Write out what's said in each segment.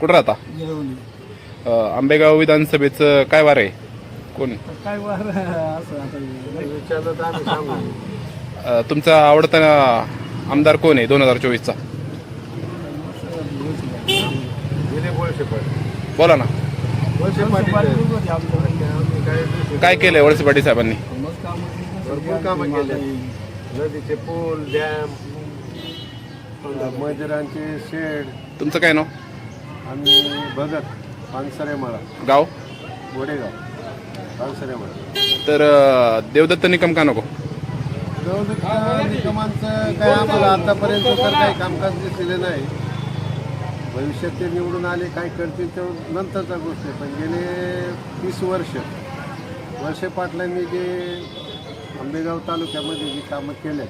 कुठं राहता? अ, आंबेगाव विधानसभेचं काय वार आहे? कोण? काय वार असं आता अ, तुमचा आवडता आमदार कोण आहे दोन हजार चोवीसचा? बोला ना. काय केलंय वळसे पाटील साहेबांनी? भरपूर कामं केले. नदीचे पूल डॅम मजुरांचे शेड. तुमचं काय नाव? आणि भगत पानसरे मळा. गाव? गोडेगाव पानसरे मळा. तर अ, देवदत्त निकम का नको? निकमांचं काय आम्हाला आतापर्यंत तर काही कामकाज दिसलेलं नाही. भविष्यात ते निवडून आले काय करतील ते नंतरचा गोष्ट आहे. पण गेले तीस वर्ष वर्षे पाटलांनी जे आंबेगाव तालुक्यामध्ये जी कामं केल्यात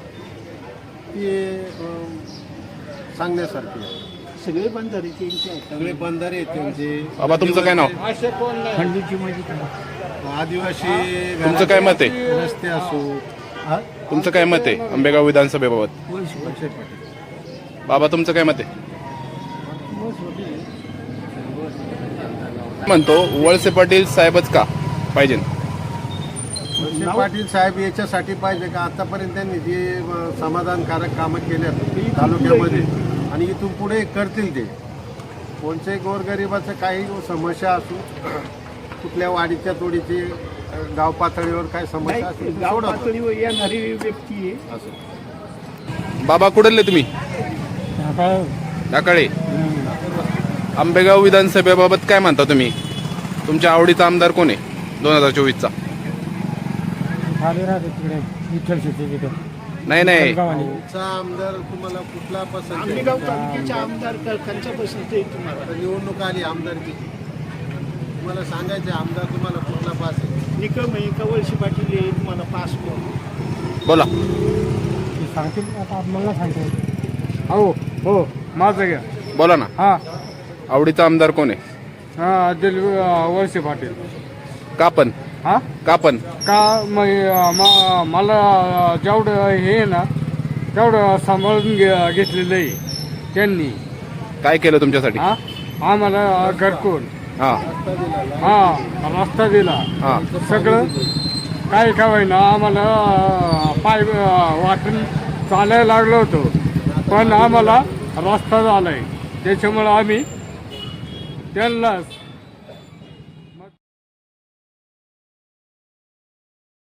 ती अं, सांगण्यासारखी आहे. सगळे बंधारे त्यांचे आहेत. सगळे बंधारे आहेत त्यांचे बाबा तुमचं काय नाव? खंडीची माझी आदिवासी तुमचं काय मत आहे? रस्ते असो. हा? तुमचं काय मत आहे आंबेगाव विधानसभेबाबत? वळसे पाटील. बाबा तुमचं काय मत आहे? म्हणतो वळसे पाटील साहेबच का पाहिजे? वर्षे पाटील साहेब याच्यासाठी पाहिजे का? आतापर्यंत त्यांनी जे अं, समाधानकारक कामं केल्यात तालुक्यामध्ये. आणि इथून पुढे करतील ते. कोणत्याही गोरगरिबाचं काही समस्या असू कुठल्या वाडीच्या तोडीची गाव पातळीवर काय समस्या असू गाव पातळीवर येणारी व्यक्ती असं. बाबा कुठले तुम्ही? टाकाळे आंबेगाव विधानसभेबाबत काय म्हणता तुम्ही? तुमच्या आवडीचा आमदार कोण आहे? दोन हजार चोवीसचा. नाही नाही. आमदार तुम्हाला कुठला पसंत आहे? आंबेगाव तालुक्याचे आमदार कंचा पसंत आहे तुम्हाला आता निवडणूक आली आमदारची तुम्हाला सांगायचे आमदार तुम्हाला कुठला पास आहे? निकम आहे का वळसे पाटील आहे तुम्हाला पास कोण? बोला. सांगतील आता मला सांगतो. हो हो माझं घ्या. बोला ना. हा. आवडीचा आमदार कोण आहे? हा दिल वळसे पाटील. का पण? हा? का पण? का म- म- मला जेवढं हे आहे ना तेवढं सांभाळून घे- घेतलेलं आहे त्यांनी. काय केलं तुमच्यासाठी? हा? आम्हाला घरकुल. हा. हा रस्ता दिला. हा. सगळं. काय काय ना आम्हाला पाय वाटून चालायला लागलो होतो. पण आम्हाला रस्ता झालाय. त्याच्यामुळं आम्ही त्यांना